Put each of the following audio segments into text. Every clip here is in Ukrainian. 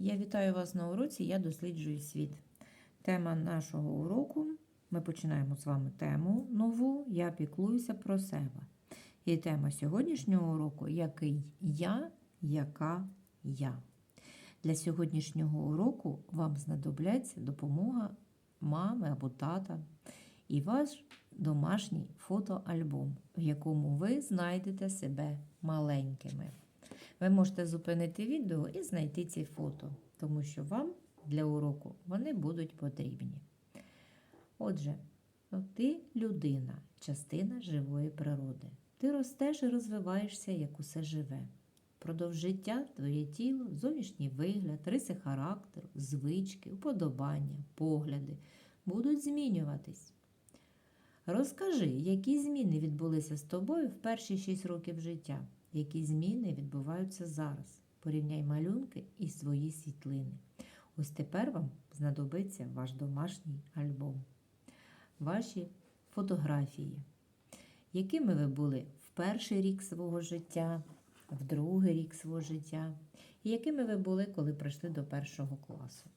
Я вітаю вас на уроці Я досліджую світ. Тема нашого уроку. Ми починаємо з вами тему нову Я піклуюся про себе. І тема сьогоднішнього уроку який я, яка я. Для сьогоднішнього уроку вам знадобляться допомога мами або тата і ваш домашній фотоальбом, в якому ви знайдете себе маленькими. Ви можете зупинити відео і знайти ці фото, тому що вам для уроку вони будуть потрібні. Отже, ти людина, частина живої природи. Ти ростеш і розвиваєшся, як усе живе. Продовж життя твоє тіло, зовнішній вигляд, риси характеру, звички, уподобання, погляди будуть змінюватись. Розкажи, які зміни відбулися з тобою в перші 6 років життя, які зміни відбуваються зараз. Порівняй малюнки і свої світлини. Ось тепер вам знадобиться ваш домашній альбом, ваші фотографії, якими ви були в перший рік свого життя, в другий рік свого життя, і якими ви були, коли прийшли до першого класу.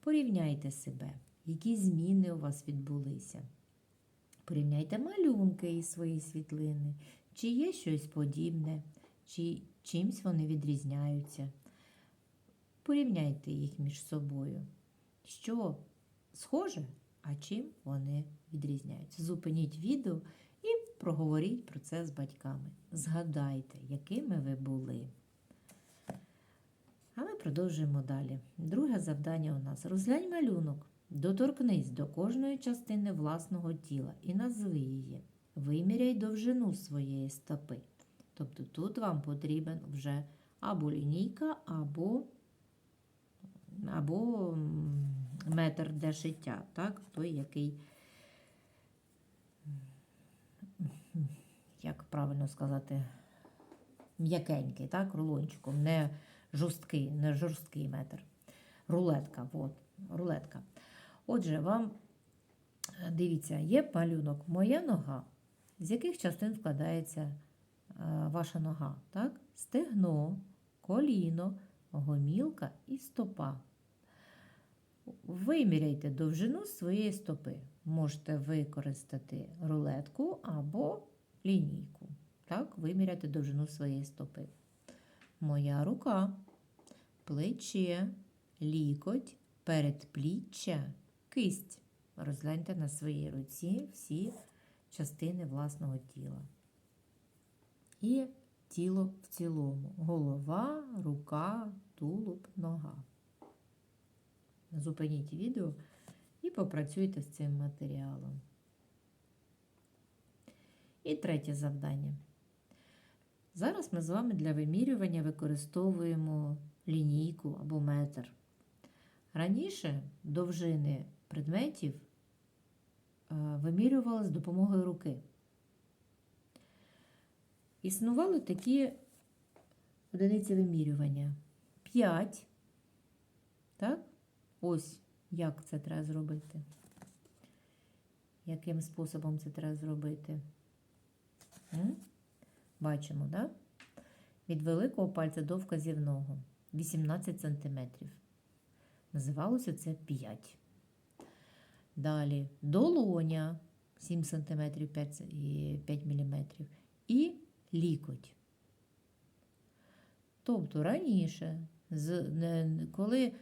Порівняйте себе, які зміни у вас відбулися. Порівняйте малюнки із свої світлини, чи є щось подібне, чи чимсь вони відрізняються. Порівняйте їх між собою. Що схоже, а чим вони відрізняються. Зупиніть відео і проговоріть про це з батьками. Згадайте, якими ви були. А ми продовжуємо далі. Друге завдання у нас розглянь малюнок. Доторкнись до кожної частини власного тіла і назви її. Виміряй довжину своєї стопи. Тобто тут вам потрібен вже або лінійка, або, або метр для шиття, так? той, який, як правильно сказати, м'якенький, так? рулончиком, не жорсткий, не жорсткий метр. Рулетка, от, рулетка. Отже, вам е, дивіться, є малюнок Моя нога, з яких частин складається е, ваша нога. Так? Стегно, коліно, гомілка і стопа. Виміряйте довжину своєї стопи. Можете використати рулетку або лінійку. Так, виміряти довжину своєї стопи. Моя рука, плече, лікоть, передпліччя, кисть. Розгляньте на своїй руці всі частини власного тіла. І тіло в цілому. Голова, рука, тулуб, нога. Зупиніть відео і попрацюйте з цим матеріалом. І третє завдання. Зараз ми з вами для вимірювання використовуємо лінійку або метр. Раніше довжини предметів е, вимірювали з допомогою руки. Існували такі одиниці вимірювання. 5. Так? Ось як це треба зробити. Яким способом це треба зробити? Бачимо, так? Від великого пальця до вказівного 18 см. Називалося це 5. Далі долоня 7 см 5, 5 мм. І лікоть. Тобто раніше, коли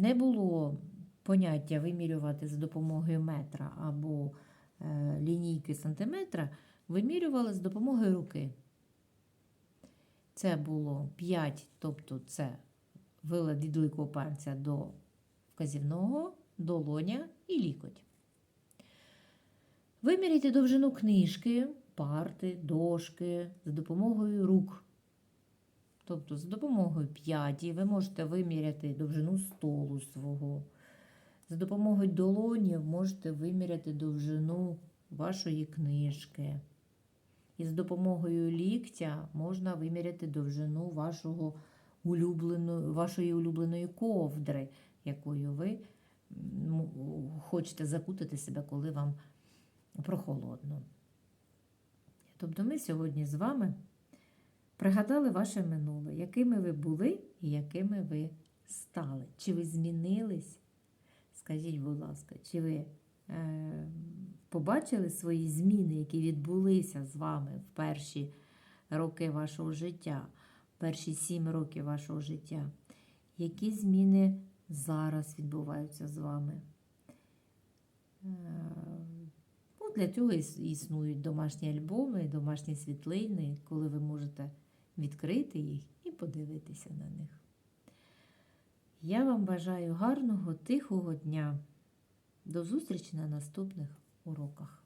не було поняття вимірювати за допомогою метра або е, лінійки сантиметра, вимірювали з допомогою руки. Це було 5, тобто це вилад від великого пальця до вказівного, долоня і лікоть. Виміряйте довжину книжки, парти, дошки за допомогою рук. Тобто, за допомогою п'яті ви можете виміряти довжину столу свого. За допомогою долонів можете виміряти довжину вашої книжки. І з допомогою ліктя можна виміряти довжину вашого улюбленої, вашої улюбленої ковдри, якою ви хочете закутати себе, коли вам прохолодно. Тобто ми сьогодні з вами пригадали ваше минуле, якими ви були і якими ви стали? Чи ви змінились? Скажіть, будь ласка, чи ви е, побачили свої зміни, які відбулися з вами в перші роки вашого життя, перші сім років вашого життя? Які зміни зараз відбуваються з вами? Е, Ну, для цього існують домашні альбоми, домашні світлини, коли ви можете відкрити їх і подивитися на них. Я вам бажаю гарного, тихого дня. До зустрічі на наступних уроках.